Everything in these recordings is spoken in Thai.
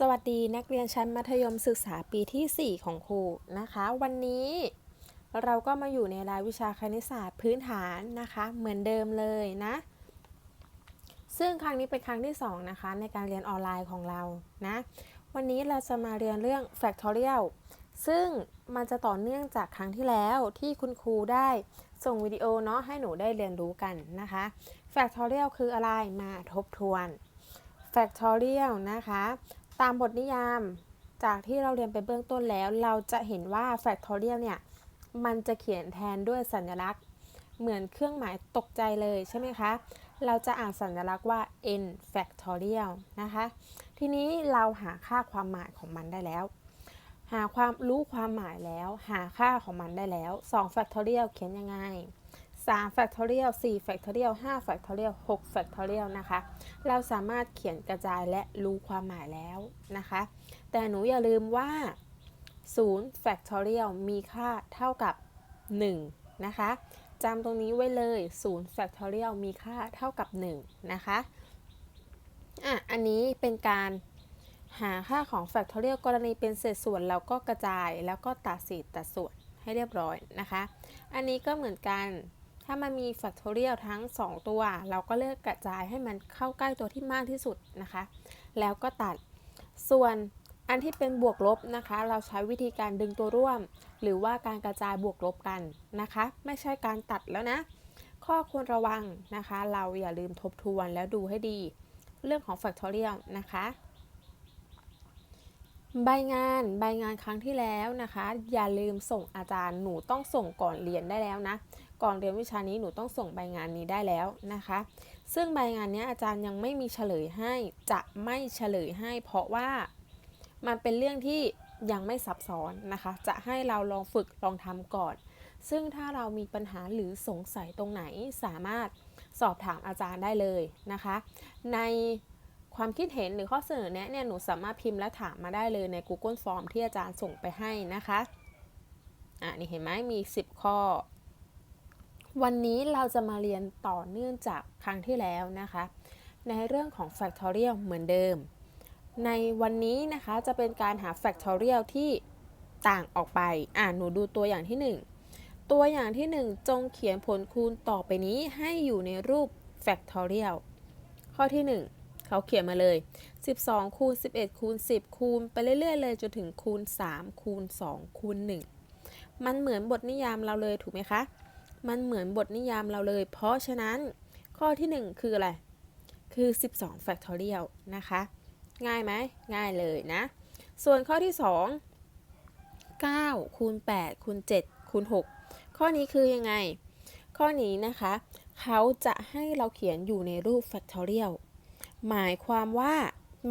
สวัสดีนักเรียนชั้นมัธยมศึกษาปีที่ 4 ของครูนะคะ วันนี้เราก็มาอยู่ในรายวิชาคณิตศาสตร์พื้นฐานนะคะ เหมือนเดิมเลยนะ ซึ่งครั้งนี้เป็นครั้งที่ 2 นะคะ ในการเรียนออนไลน์ของเรานะ วันนี้เราจะมาเรียนเรื่อง factorial ซึ่งมันจะต่อเนื่องจากครั้งที่แล้วที่คุณครูได้ส่งวิดีโอเนาะให้หนูได้เรียนรู้กันนะคะ factorial คืออะไรมาทบทวน factorial นะคะ ตามบทนิยามจากที่เราเรียนไปเบื้องต้นแล้ว เราจะเห็นว่า factorial เนี่ย มันจะเขียนแทนด้วยสัญลักษณ์ เหมือนเครื่องหมายตกใจเลยใช่ไหมคะ เราจะอ่านสัญลักษณ์ว่า n factorial นะคะ ทีนี้เราหาค่าความหมายของมันได้แล้ว หาความรู้ความหมายแล้ว หาค่าของมันได้แล้ว2 factorial เขียนยังไง 3 factorial 4 factorial 5 factorial 6 factorial นะคะ เราสามารถเขียนกระจายและรู้ความหมายแล้วนะคะ แต่หนูอย่าลืมว่า 0 factorial มีค่าเท่ากับ 1 นะคะจำตรงนี้ไว้เลย0 factorial มีค่าเท่ากับ 1 นะคะ อะ อันนี้เป็นการหาค่าของ factorial กรณีเป็นเศษส่วนเราก็กระจายแล้วก็ตัดเศษตัดส่วนให้เรียบร้อยนะคะ อันนี้ก็เหมือนกัน ถ้ามันมี factorial ทั้ง 2 ตัว เราก็เลือกกระจายให้มันเข้าใกล้ตัวที่มากที่สุดนะคะ แล้วก็ตัด ส่วนอันที่เป็นบวกลบนะคะ เราใช้วิธีการดึงตัวร่วม หรือว่าการกระจายบวกลบกันนะคะ ไม่ใช่การตัดแล้วนะ ข้อควรระวังนะคะ เราอย่าลืมทบทวนแล้วดูให้ดี เรื่องของ factorial นะคะใบงานใบงานครั้งที่แล้วนะคะ อย่าลืมส่งอาจารย์หนูต้องส่งก่อนเรียนได้แล้วนะก่อนเรียนวิชานี้หนูต้องส่งใบงานนี้ได้แล้วนะคะ ซึ่งใบงานนี้อาจารย์ยังไม่มีเฉลยให้ จะไม่เฉลยให้ เพราะว่ามันเป็นเรื่องที่ยังไม่ซับซ้อนนะคะ จะให้เราลองฝึกลองทำก่อน ซึ่งถ้าเรามีปัญหาหรือสงสัยตรงไหนสามารถสอบถามอาจารย์ได้เลยนะคะ ในความคิดเห็นหรือข้อเสนอแนะเนี่ยหนูสามารถพิมพ์และถามมาได้เลยใน Google Form ที่อาจารย์ส่งไปให้นะคะ อะนี่เห็นไหมมี 10 ข้อ วันนี้เราจะมาเรียนต่อเนื่องจากครั้งที่แล้วนะคะ ในเรื่องของ factorial เหมือนเดิม ในวันนี้นะคะจะเป็นการหา factorial ที่ต่างออกไป อ่าหนูดูตัวอย่างที่ 1 ตัวอย่างที่ 1 จงเขียนผลคูณต่อไปนี้ให้อยู่ในรูป factorial ข้อที่ 1 เขาเขียนมาเลย 12 คูณ 11 คูณ 10 คูณไปเรื่อยๆเลยจนถึงคูณ 3 คูณ 2 คูณ 1 มันเหมือนบทนิยามเราเลยถูกไหมคะ มันเหมือนบทนิยามเราเลย เพราะฉะนั้นข้อที่ 1 คืออะไร คือ 12 factorial นะคะ ง่ายไหม ง่ายเลยนะ ส่วนข้อที่ 2 9คูณ8คูณ7คูณ6 ข้อนี้คือยังไง ข้อนี้นะคะ เขาจะให้เราเขียนอยู่ในรูป factorial หมายความว่า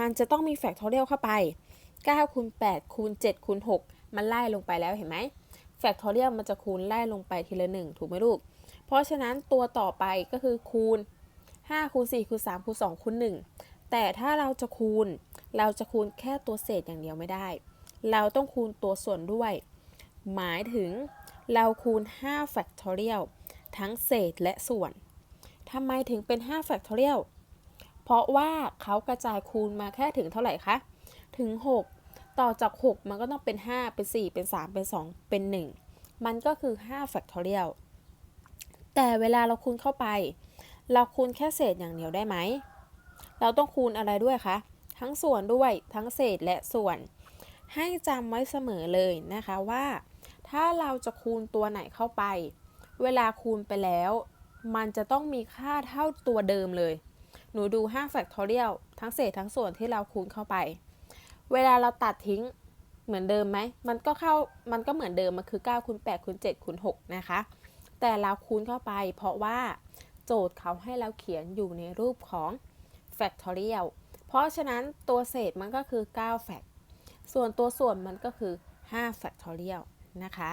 มันจะต้องมี factorial เข้าไป9คูณ8คูณ7คูณ6 มันไล่ลงไปแล้วเห็นไหม factorial มันจะคูณไล่ลงไปทีละ1ถูกไหมลูก เพราะฉะนั้นตัวต่อไปก็คือคูณ5คูณ4คูณ3คูณ2คูณ1 แต่ถ้าเราจะคูณ เราจะคูณแค่ตัวเศษอย่างเดียวไม่ได้ เราต้องคูณตัวส่วนด้วย หมายถึงเราคูณ5 factorial ทั้งเศษและส่วนทำไมถึงเป็น5 factorial เพราะว่าเขากระจายคูณมาแค่ถึงเท่าไหร่คะ ถึง 6 ต่อจาก 6 มันก็ต้องเป็น 5 เป็น 4 เป็น 3 เป็น 2 เป็น 1 มันก็คือ 5 factorial แต่เวลาเราคูณเข้าไป เราคูณแค่เศษอย่างเดียวได้ไหม เราต้องคูณอะไรด้วยคะ ทั้งส่วนด้วยทั้งเศษและส่วน ให้จำไว้เสมอเลยนะคะว่า ถ้าเราจะคูณตัวไหนเข้าไป เวลาคูณไปแล้ว มันจะต้องมีค่าเท่าตัวเดิมเลย หนูดู5 factorial ทั้งเศษทั้งส่วนที่เราคูณเข้าไป เวลาเราตัดทิ้งเหมือนเดิมไหม มันก็เข้า มันก็เหมือนเดิม มันคือ9คูณ8คูณ7คูณ6นะคะ แต่เราคูณเข้าไป เพราะว่าโจทย์เขาให้เราเขียนอยู่ในรูปของ factorial เพราะฉะนั้นตัวเศษมันก็คือ9 fact ส่วนตัวส่วนมันก็คือ5 factorial นะคะ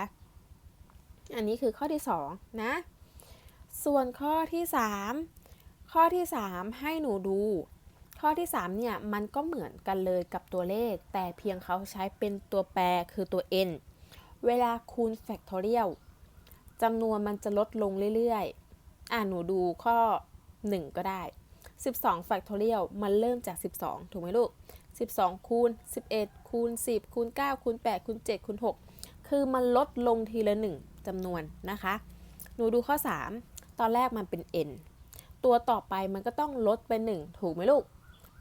อันนี้คือข้อที่ 2 นะ ส่วนข้อที่ 3 ข้อที่ 3 ให้หนูดู ข้อที่3เนี่ยมันก็เหมือนกันเลยกับตัวเลข แต่เพียงเขาใช้เป็นตัวแปรคือตัว n เวลาคูณ factorial จำนวนมันจะลดลงเรื่อยๆ อ่าหนูดูข้อ 1 ก็ได้ 12 factorial มันเริ่มจาก 12 ถูกไหมลูก 12 คูณ 11 คูณ 10 คูณ 9 คูณ 8 คูณ 7 คูณ 6 คือมันลดลงทีละ 1จำนวนนะคะ หนูดูข้อ 3 ตอนแรกมันเป็น n ตัวต่อไปมันก็ต้องลดเป็น1ถูกไหมลูก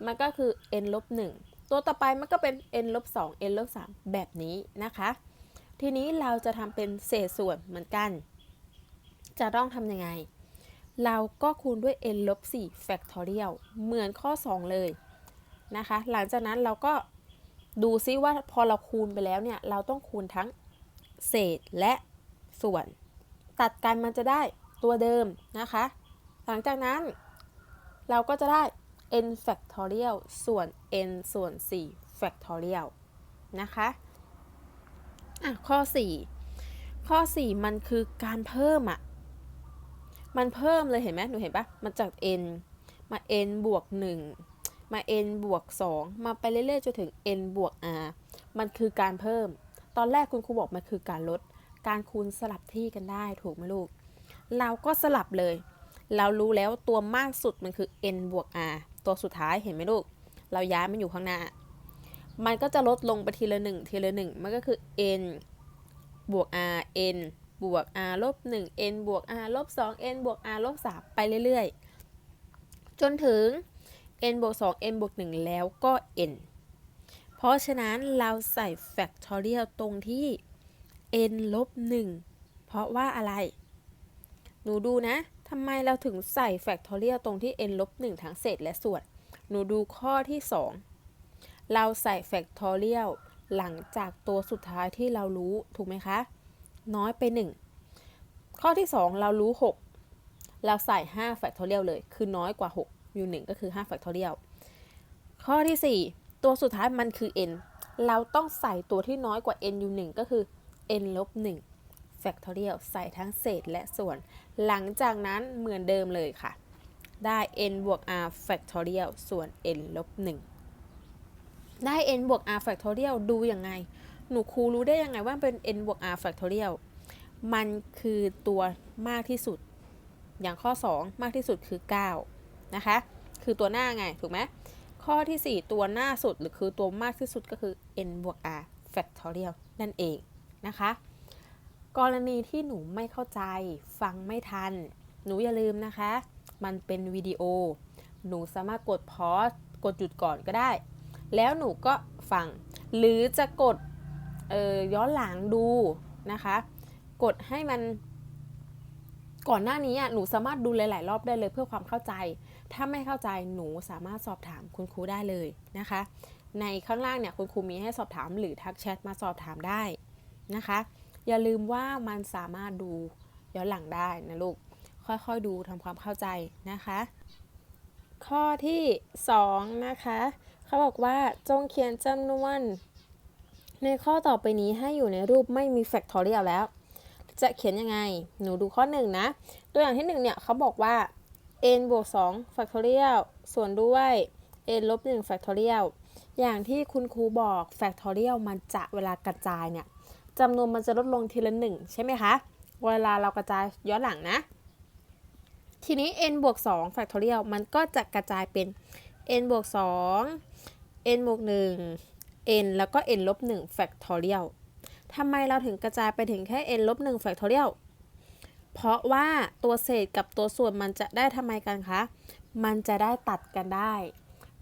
มันก็คือ n ลบ1ตัวต่อไปมันก็เป็น n ลบ2 n ลบ3แบบนี้นะคะ ทีนี้เราจะทำเป็นเศษส่วนเหมือนกัน จะต้องทำยังไง เราก็คูณด้วย n ลบ4 factorial เหมือนข้อ 2 เลยนะคะ หลังจากนั้นเราก็ดูซิว่าพอเราคูณไปแล้วเนี่ย เราต้องคูณทั้งเศษและส่วน ตัดกันมันจะได้ตัวเดิมนะคะ หลังจากนั้นเราก็จะได้ n factorial ส่วน n ส่วน 4 factorial นะคะอะข้อ 4 ข้อ 4 มันคือการเพิ่มอะมันเพิ่มเลยเห็นไหมหนูเห็นปะมันจาก n มา n บวก 1 มา n บวก 2 มาไปเรื่อยๆจนถึง n บวก r มันคือการเพิ่ม ตอนแรกคุณครูบอกมันคือการลด การคูณสลับที่กันได้ถูกไหมลูก เราก็สลับเลย เรารู้แล้วตัวมากสุดมันคือ n บวก r ตัวสุดท้ายเห็นไหมลูก เราย้ายมันอยู่ข้างหน้า มันก็จะลดลงไปทีละหนึ่งทีละหนึ่งมันก็คือ n บวก r n บวก r ลบ1 n บวก r ลบ2 n บวก r ลบ3ไปเรื่อยๆ จนถึง n บวก2 n บวก1แล้วก็ n เพราะฉะนั้นเราใส่ factorial ตรงที่ n ลบ1เพราะว่าอะไร หนูดูนะ ทำไมเราถึงใส่ factorial ตรงที่ n ลบ1ทั้งเศษและส่วน หนูดูข้อที่ 2 เราใส่ factorial หลังจากตัวสุดท้ายที่เรารู้ถูกไหมคะ น้อยไป 1 ข้อที่ 2 เรารู้ 6 เราใส่5 factorial เลย คือน้อยกว่า 6 อยู่ 1 ก็คือ5 factorial ข้อที่ 4 ตัวสุดท้ายมันคือ n เราต้องใส่ตัวที่น้อยกว่า n อยู่ 1 ก็คือ n ลบ1 factorial ใส่ทั้งเศษและส่วน หลังจากนั้นเหมือนเดิมเลยค่ะ ได้ n บวก r factorial ส่วน n ลบ1ได้ n บวก r factorial ดูยังไง หนูครูรู้ได้ยังไงว่าเป็น n บวก r factorial มันคือตัวมากที่สุด อย่างข้อ 2 มากที่สุดคือ 9 นะคะ คือตัวหน้าไง ถูกไหม ข้อที่ 4 ตัวหน้าสุดหรือคือตัวมากที่สุดก็คือ n บวก r factorial นั่นเองนะคะ กรณีที่หนูไม่เข้าใจ ฟังไม่ทัน หนูอย่าลืมนะคะ มันเป็นวิดีโอ หนูสามารถกดพอสกดหยุดก่อนก็ได้ แล้วหนูก็ฟัง หรือจะกดย้อนหลังดูนะคะ กดให้มัน ก่อนหน้านี้อะหนูสามารถดูหลาย ๆ รอบได้เลยเพื่อความเข้าใจ ถ้าไม่เข้าใจหนูสามารถสอบถามคุณครูได้เลยนะคะ ในข้างล่างเนี่ยคุณครูมีให้สอบถามหรือทักแชทมาสอบถามได้นะคะ อย่าลืมว่ามันสามารถดูย้อนหลังได้นะลูก ค่อยๆดูทำความเข้าใจนะคะ ข้อที่ 2 นะคะ เขาบอกว่าจงเขียนจำนวน ในข้อต่อไปนี้ให้อยู่ในรูปไม่มี factorial แล้ว จะเขียนยังไง หนูดูข้อ 1 นะ ตัวอย่างที่ 1 เนี่ยเขาบอกว่า n บวก2 factorial ส่วนด้วย n ลบ1 factorial อย่างที่คุณครูบอก factorial มันจะเวลากระจายเนี่ย จำนวนมันจะลดลงทีละ1ใช่ไหมคะ เวลาเรากระจายย้อนหลังนะ ทีนี้ n บวก2 factorial มันก็จะกระจายเป็น n บวก2 n บวก1 n แล้วก็ n ลบ1 factorial ทำไมเราถึงกระจายไปถึงแค่ n ลบ1 factorial เพราะว่าตัวเศษกับตัวส่วนมันจะได้ทำไมกันคะ มันจะได้ตัดกันได้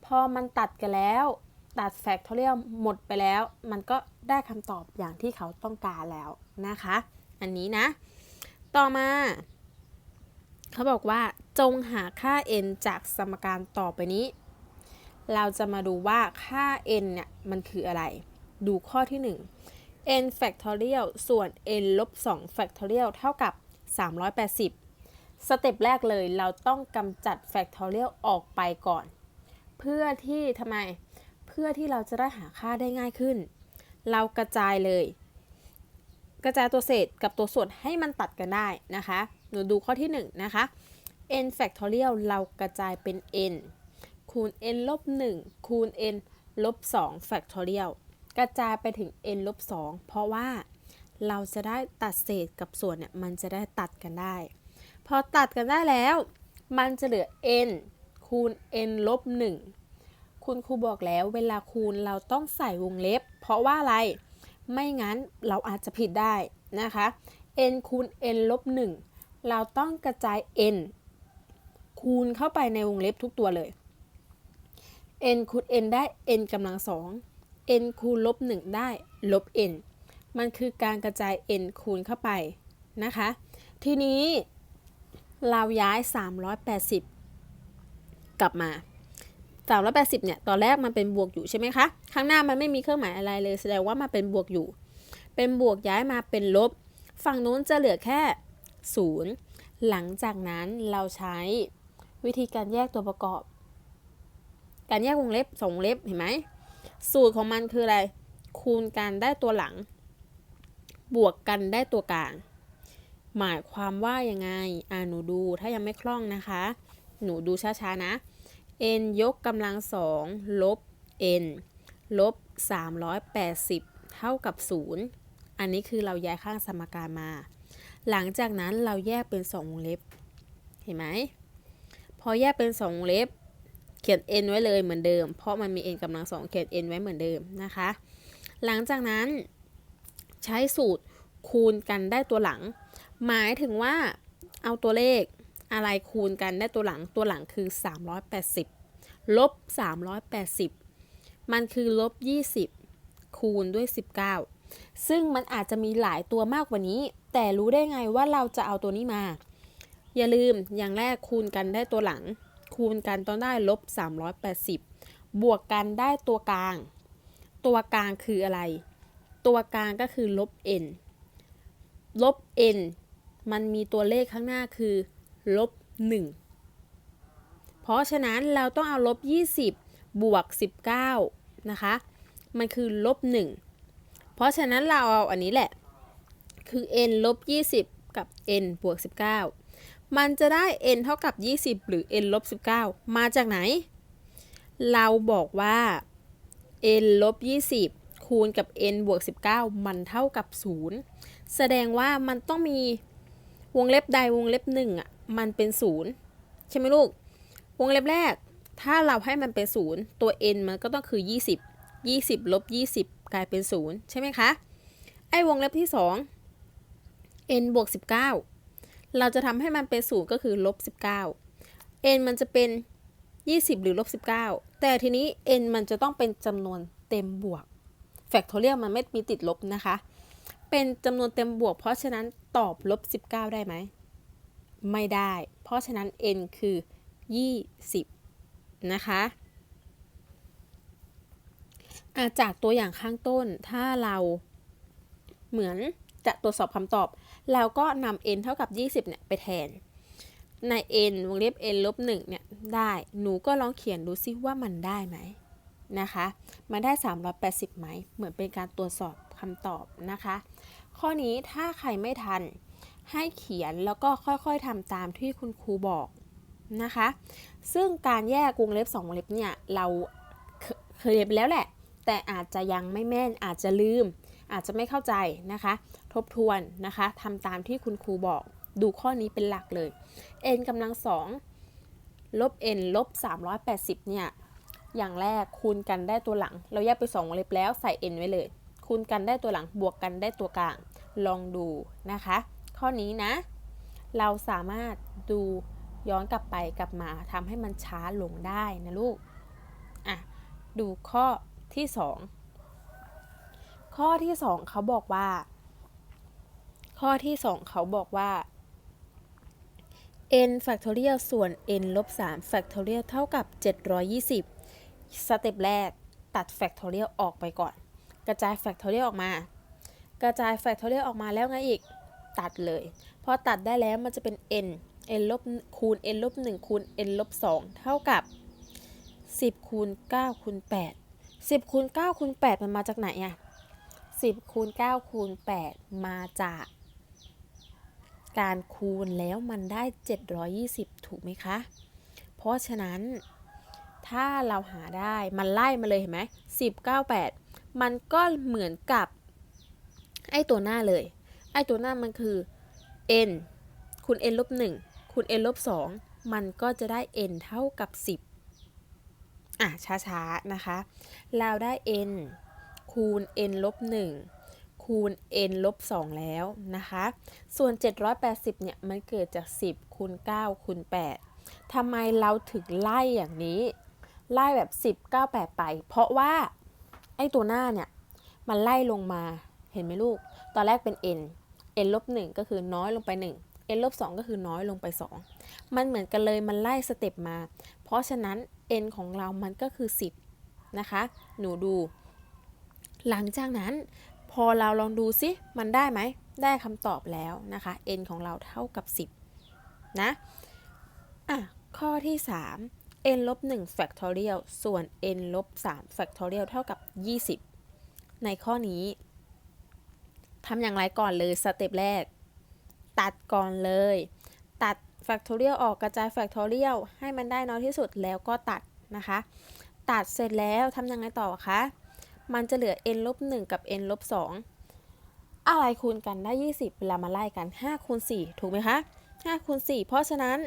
พอมันตัดกันแล้ว ตัด factorial หมดไปแล้ว มันก็ได้คำตอบอย่างที่เขาต้องการแล้วนะคะ อันนี้นะ ต่อมา เขาบอกว่าจงหาค่า n จากสมการต่อไปนี้ เราจะมาดูว่าค่า n เนี่ยมันคืออะไร ดูข้อที่ 1 n factorial ส่วน n ลบ2 factorial เท่ากับ 380สเต็ปแรกเลยเราต้องกำจัด factorial ออกไปก่อน เพื่อที่ทำไมเพื่อที่เราจะได้หาค่าได้ง่ายขึ้น เรากระจายเลย กระจายตัวเศษกับตัวส่วนให้มันตัดกันได้นะคะ หนูดูข้อที่1นะคะ n factorial เรากระจายเป็น n คูณ n ลบ1คูณ n ลบ2 factorial กระจายไปถึง n ลบ2เพราะว่าเราจะได้ตัดเศษกับส่วนเนี่ยมันจะได้ตัดกันได้ พอตัดกันได้แล้ว มันจะเหลือ n คูณ n ลบ1 คุณครูบอกแล้วเวลาคูณเราต้องใส่วงเล็บ เพราะว่าอะไร ไม่งั้นเราอาจจะผิดได้นะคะ n คูณ n ลบ1เราต้องกระจาย n คูณเข้าไปในวงเล็บทุกตัวเลย n คูณ n ได้ n กำลังสอง n คูณลบ1ได้ลบ n มันคือการกระจาย n คูณเข้าไปนะคะ ทีนี้เราย้าย 380 กลับมา 380เนี่ยตอนแรกมันเป็นบวกอยู่ใช่ไหมคะข้างหน้ามันไม่มีเครื่องหมายอะไรเลย แสดงว่ามันเป็นบวกอยู่ เป็นบวกย้ายมาเป็นลบ ฝั่งนู้นจะเหลือแค่ 0 หลังจากนั้นเราใช้วิธีการแยกตัวประกอบ การแยกวงเล็บสองเล็บเห็นไหมสูตรของมันคืออะไร คูณกันได้ตัวหลัง บวกกันได้ตัวกลาง หมายความว่ายังไงอ่าหนูดูถ้ายังไม่คล่องนะคะ หนูดูช้าๆนะ n ยกกำลังสองลบ n ลบ 380 เท่ากับ 0 อันนี้คือเราย้ายข้างสมการมา หลังจากนั้นเราแยกเป็น 2 วงเล็บ เห็นไหม พอแยกเป็น 2 วงเล็บ เขียน n ไว้เลยเหมือนเดิม เพราะมันมี n กำลังสองเขียน n ไว้เหมือนเดิมนะคะ หลังจากนั้นใช้สูตรคูณกันได้ตัวหลัง หมายถึงว่าเอาตัวเลข อะไรคูณกันได้ตัวหลังตัวหลังคือ 380 ลบ 380 มันคือลบ 20 คูณด้วย 19 ซึ่งมันอาจจะมีหลายตัวมากกว่านี้ แต่รู้ได้ไงว่าเราจะเอาตัวนี้มา อย่าลืมอย่างแรกคูณกันได้ตัวหลัง คูณกันต้องได้ลบ 380 บวกกันได้ตัวกลาง ตัวกลางคืออะไร ตัวกลางก็คือลบ n ลบ n มันมีตัวเลขข้างหน้าคือ ลบ1เพราะฉะนั้นเราต้องเอาลบ20 บวก 19 นะคะ มันคือลบ1เพราะฉะนั้นเราเอาอันนี้แหละ คือ n ลบ20 กับ n บวก 19 มันจะได้ n เท่ากับ 20 หรือ n ลบ19 มาจากไหน เราบอกว่า n ลบ20คูณกับ n บวก 19 มันเท่ากับ 0 แสดงว่ามันต้องมีวงเล็บใดวงเล็บหนึ่งอะ มันเป็น0ใช่ไหมลูก วงเล็บแรก ถ้าเราให้มันเป็น0ตัว n มันก็ต้องคือ 20 20ลบ20 กลายเป็น0ใช่ไหมคะ ไอ้วงเล็บที่ 2 n บวก19 เราจะทำให้มันเป็น0ก็คือลบ19 n มันจะเป็น 20 หรือลบ19 แต่ทีนี้ n มันจะต้องเป็นจำนวนเต็มบวกแฟกทอเรียลมันไม่มีติดลบนะคะ เป็นจำนวนเต็มบวก เพราะฉะนั้นตอบลบ19 ได้ไหม ไม่ได้ เพราะฉะนั้น n คือ 20 นะคะจากตัวอย่างข้างต้นถ้าเราเหมือนจะตรวจสอบคำตอบ เราก็นำ n เท่ากับ 20 เนี่ย ไปแทน ใน n วงเล็บ n ลบ1เนี่ย ได้ หนูก็ลองเขียนดูซิว่ามันได้ไหมนะคะ มันได้ 380 ไหม เหมือนเป็นการตรวจสอบคำตอบนะคะ ข้อนี้ถ้าใครไม่ทัน ให้เขียนแล้วก็ค่อยๆทำตามที่คุณครูบอกนะคะ ซึ่งการแยกวงเล็บ 2 วงเล็บเนี่ยเราเคยเรียนไปแล้วแหละ แต่อาจจะยังไม่แม่นอาจจะลืม อาจจะไม่เข้าใจนะคะ ทบทวนนะคะทำตามที่คุณครูบอก ดูข้อนี้เป็นหลักเลย n กำลังสองลบ n ลบ 380 เนี่ย อย่างแรกคูณกันได้ตัวหลัง เราแยกไป2วงเล็บแล้วใส่ n ไว้เลย คูณกันได้ตัวหลังบวกกันได้ตัวกลาง ลองดูนะคะ ข้อนี้นะ เราสามารถดูย้อนกลับไปกลับมาทำให้มันช้าลงได้นะลูก อะ ดูข้อที่ 2 ข้อที่ 2 เขาบอกว่า ข้อที่ 2 เขาบอกว่า n factorial ส่วน n ลบ3 factorial เท่ากับ 720 สเต็ปแรกตัด factorial ออกไปก่อน กระจาย factorial ออกมา กระจาย factorial ออกมาแล้วไงอีก ตัดเลย พอตัดได้แล้วมันจะเป็น n n ลบคูณ n ลบ1คูณ n ลบ2เท่ากับ 10คูณ9คูณ8 10คูณ9คูณ8มันมาจากไหนอะ10คูณ9คูณ8มาจาก การคูณแล้วมันได้ 720 ถูกไหมคะ เพราะฉะนั้น ถ้าเราหาได้มันไล่มาเลยเห็นไหม10 9 8 มันก็เหมือนกับ ไอ้ตัวหน้าเลย ไอตัวหน้ามันคือ n คูณ n ลบ1คูณ n ลบ2มันก็จะได้ n เท่ากับ 10 อะ ช้าๆ นะคะ เราได้ n คูณ n ลบ1คูณ n ลบ2แล้วนะคะ ส่วน 780 เนี่ย มันเกิดจาก 10คูณ9คูณ8ทำไมเราถึงไล่อย่างนี้ ไล่แบบ 10 9 8 ไป เพราะว่า ไอ้ตัวหน้าเนี่ย มันไล่ลงมา เห็นไหมลูก ตอนแรกเป็น n n ลบ1ก็คือน้อยลงไป 1 n ลบ2ก็คือน้อยลงไป 2 มันเหมือนกันเลยมันไล่สเต็ปมา เพราะฉะนั้น n ของเรามันก็คือ 10 นะคะ หนูดู หลังจากนั้น พอเราลองดูซิมันได้ไหม ได้คำตอบแล้วนะคะ n ของเราเท่ากับ 10 นะ อะ ข้อที่ 3 n ลบ1 factorial ส่วน n ลบ3 factorial เท่ากับ 20 ในข้อนี้ ทำอย่างไรก่อนเลยสเต็ปแรก ตัดก่อนเลย ตัด factorial ออกกระจาย factorial ให้มันได้น้อยที่สุดแล้วก็ตัดนะคะ ตัดเสร็จแล้วทำยังไงต่อคะ มันจะเหลือ n ลบ1กับ n ลบ2อะไรคูณกันได้ 20เวลามาไล่กัน5คูณ4ถูกไหมคะ5คูณ4เพราะฉะนั้น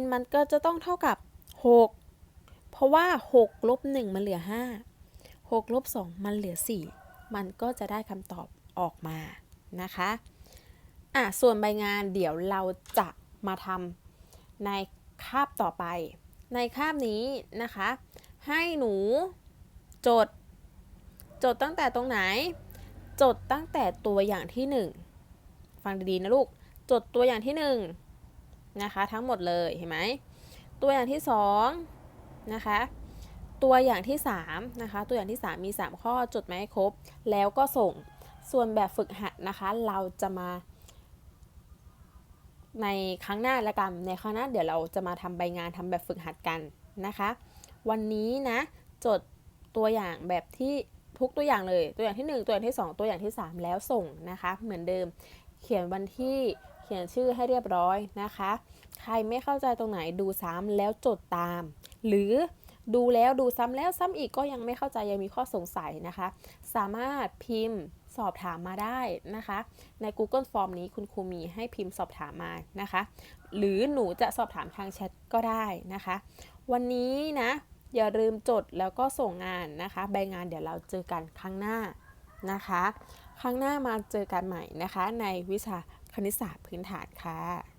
n มันก็จะต้องเท่ากับ 6 เพราะว่า6ลบ1มันเหลือ 5 6ลบ2มันเหลือ 4 มันก็จะได้คำตอบ ออกมานะคะอะส่วนใบงานเดี๋ยวเราจะมาทำในคาบต่อไป ในคาบนี้นะคะ ให้หนูจด จดตั้งแต่ตรงไหน จดตั้งแต่ตัวอย่างที่ 1 ฟังดีๆนะลูก จดตัวอย่างที่1นะคะทั้งหมดเลยเห็นไหม ตัวอย่างที่2นะคะตัวอย่างที่3นะคะตัวอย่างที่ 3 มี 3 ข้อจดมาให้ครบ แล้วก็ส่ง ส่วนแบบฝึกหัดนะคะ เราจะมา ในครั้งหน้าละกัน ในครั้งหน้าเดี๋ยวเราจะมาทำใบงานทำแบบฝึกหัดกันนะคะ วันนี้นะจดตัวอย่างแบบที่ทุกตัวอย่างเลย ตัวอย่างที่ 1 ตัวอย่างที่ 2 ตัวอย่างที่ 3 แล้วส่งนะคะ เหมือนเดิม เขียนวันที่เขียนชื่อให้เรียบร้อยนะคะ ใครไม่เข้าใจตรงไหนดูซ้ำแล้วจดตาม หรือดูแล้วดูซ้ำแล้วซ้ำอีกก็ยังไม่เข้าใจยังมีข้อสงสัยนะคะ สามารถพิมพ์ สอบถามมาได้นะคะ ใน Google Form นี้คุณครูมีให้พิมพ์สอบถามมานะคะ หรือหนูจะสอบถามทางแชทก็ได้นะคะ วันนี้นะอย่าลืมจดแล้วก็ส่งงานนะคะ ใบงานเดี๋ยวเราเจอกันครั้งหน้านะคะ ครั้งหน้ามาเจอกันใหม่นะคะ ในวิชาคณิตศาสตร์พื้นฐานค่ะ